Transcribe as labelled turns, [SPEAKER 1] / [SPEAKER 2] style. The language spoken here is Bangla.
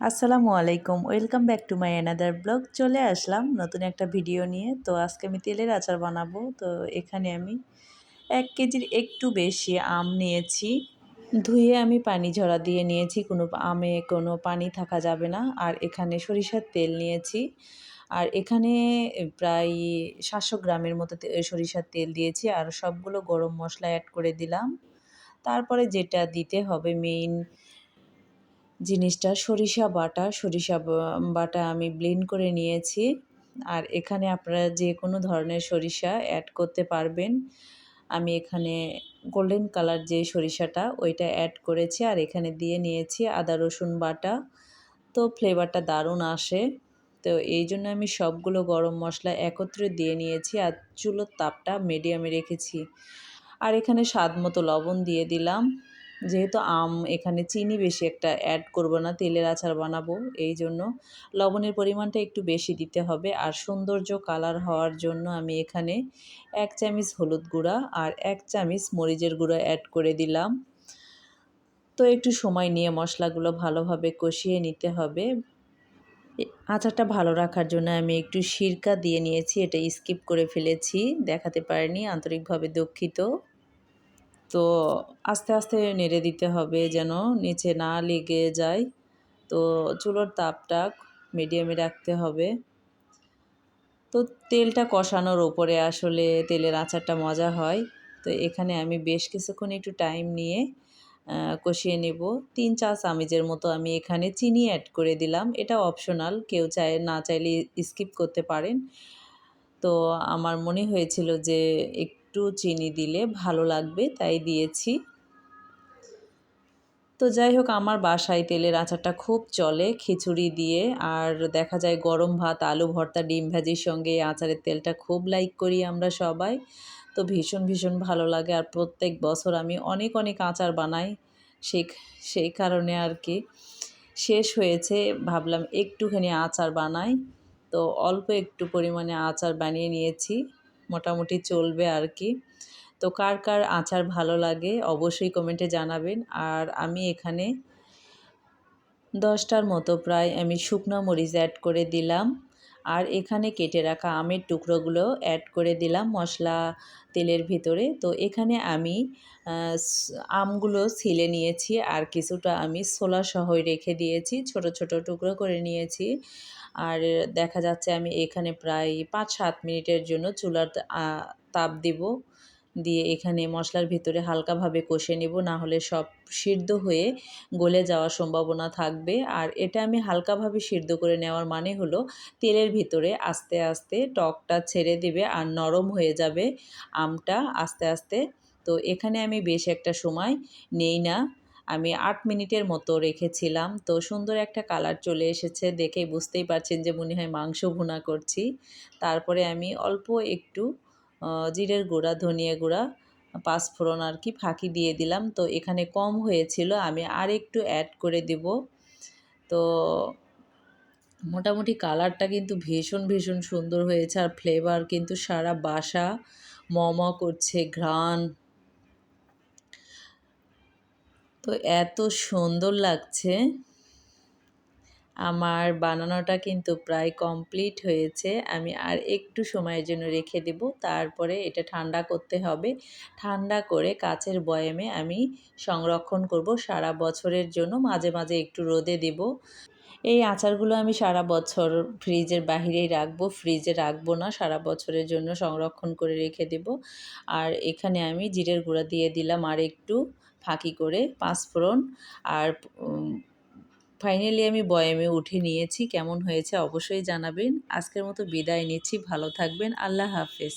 [SPEAKER 1] আসসালামু আলাইকুম। Welcome back to my another blog চলে আসলাম নতুন একটা ভিডিও নিয়ে। তো আজকে আমি তেলের আচার বানাবো। তো এখানে আমি এক কেজির একটু বেশি আম নিয়েছি। ধুয়ে আমি পানি ঝরা দিয়ে নিয়েছি। কোনো আমে কোনো পানি থাকা যাবে না। আর এখানে সরিষার তেল নিয়েছি। আর এখানে প্রায় সাতশো গ্রামের মতো সরিষার তেল দিয়েছি। আর সবগুলো গরম মশলা অ্যাড করে দিলাম। তারপরে যেটা দিতে হবে মেইন জিনিসটা সরিষা বাটা সরিষা বাটা আমি ব্লেন্ড করে নিয়েছি। আর এখানে আপনারা যে কোনো ধরনের সরিষা অ্যাড করতে পারবেন। আমি এখানে গোল্ডেন কালার যে সরিষাটা, ওইটা অ্যাড করেছি আর এখানে দিয়ে নিয়েছি আদা, রসুন বাটা। তো ফ্লেভারটা দারুণ আসে। তো এই জন্য আমি সবগুলো গরম মশলা একত্রে দিয়ে নিয়েছি আর চুলোর তাপটা মিডিয়ামে রেখেছি। আর এখানে স্বাদ মতো লবণ দিয়ে দিলাম। যেহেতু আম এখানে চিনি বেশি একটা অ্যাড করব না, তেলের আচার বানাবো এই জন্য লবণের পরিমাণটা একটু বেশি দিতে হবে। আর সৌন্দর্য কালার হওয়ার জন্য আমি এখানে এক চামচ হলুদ গুঁড়া আর এক চামচ মরিচের গুঁড়া অ্যাড করে দিলাম। তো একটু সময় নিয়ে মশলাগুলো ভালোভাবে কষিয়ে নিতে হবে। আচারটা ভালো রাখার জন্য আমি একটু সিরকা দিয়ে নিয়েছি, এটা স্কিপ করে ফেলেছি, দেখাতে পারিনি, আন্তরিকভাবে দুঃখিত। তো আস্তে আস্তে নেড়ে দিতে হবে যেন নিচে না লেগে যায়। তো চুলোর তাপটা মিডিয়ামে রাখতে হবে। তো তেলটা কষানোর ওপরে আসলে তেলের আচারটা মজা হয়। তো এখানে আমি বেশ কিছুক্ষণ একটু টাইম নিয়ে কষিয়ে নেব। তিন চা চামিচের মতো আমি এখানে চিনি অ্যাড করে দিলাম। এটা অপশনাল কেউ চায়, না চাইলে স্কিপ করতে পারেন। তো আমার মনে হয়েছিল যে একটু চিনি দিলে ভালো লাগবে, তাই দিয়েছি। তো যাই হোক, আমার বাসায় তেলের আচারটা খুব চলে খিচুড়ি দিয়ে, আর দেখা যায় গরম ভাত, আলু ভর্তা, ডিম ভাজির সঙ্গে আচারের তেলটা খুব লাইক করি আমরা সবাই। তো ভীষণ ভীষণ ভালো লাগে, আর প্রত্যেক বছর আমি অনেক অনেক আচার বানাই সেই সেই কারণে আর কি। শেষ হয়েছে, ভাবলাম একটুখানি আচার বানাই, তো অল্প একটু পরিমাণে আচার বানিয়ে নিয়েছি। মোটামুটি চলবে আর কি। তো কার কার আচার ভালো লাগে অবশ্যই কমেন্টে জানাবেন। আর আমি এখানে দশটার মতো প্রায় আমি শুকনো মরিচ অ্যাড করে দিলাম। আর এখানে কেটে রাখা আমের টুকরোগুলো অ্যাড করে দিলাম মশলা তেলের ভিতরে। তো এখানে আমি আমগুলো ছিলে নিয়েছি আর কিছুটা আমি ছোলা সহই রেখে দিয়েছি। ছোট ছোট টুকরো করে নিয়েছি। আর দেখা যাচ্ছে আমি এখানে প্রায় পাঁচ, সাত মিনিটের জন্য চুলার তাপ দিব। দিয়ে এখানে মশলার ভিতরে হালকাভাবে কষে নেব, না হলে সব সিদ্ধ হয়ে গলে যাওয়ার সম্ভাবনা থাকবে। আর এটা আমি হালকাভাবে সিদ্ধ করে নেওয়ার মানে হলো তেলের ভিতরে আস্তে আস্তে টকটা ছেড়ে দেবে আর নরম হয়ে যাবে আমটা আস্তে আস্তে। তো এখানে আমি বেশ একটা সময় নেই না, আমি আট মিনিটের মতো রেখেছিলাম। তো সুন্দর একটা কালার চলে এসেছে, দেখে বুঝতেই পারছেন যে মনে হয় মাংস ভুনা করছি। তারপরে আমি অল্প একটু জিরের গুঁড়া, ধনিয়া গুঁড়া, পাঁচফোড়ন আর কি ফাঁকি দিয়ে দিলাম। তো এখানে কম হয়েছিল, আমি আর একটু অ্যাড করে দেব। তো মোটামুটি কালারটা কিন্তু ভীষণ ভীষণ সুন্দর হয়েছে আর ফ্লেভার কিন্তু সারা বাসা মম করছে, ঘ্রাণ। তো এত সুন্দর লাগছে। আমার বানানোটা কিন্তু প্রায় কমপ্লিট হয়েছে। আমি আর একটু সময়ের জন্য রেখে দেব। তারপরে এটা ঠান্ডা করতে হবে। ঠান্ডা করে কাচের বয়ামে আমি সংরক্ষণ করব। সারা বছরের জন্য মাঝে মাঝে একটু রোদে দেব। এই আচারগুলো আমি সারা বছর ফ্রিজের বাহিরেই রাখব। ফ্রিজে রাখব না, সারা বছরের জন্য সংরক্ষণ করে রেখে দেব। আর এখানে আমি জিরের গুঁড়া দিয়ে দিলাম আর একটু ফাঁকি করে, পাঁচফোড়ন আর ফাইনালি আমি বয়ামে উঠে নিয়েছি। কেমন হয়েছে অবশ্যই জানাবেন। আজকের মতো বিদায় নিচ্ছি। ভালো থাকবেন। আল্লাহ হাফেজ।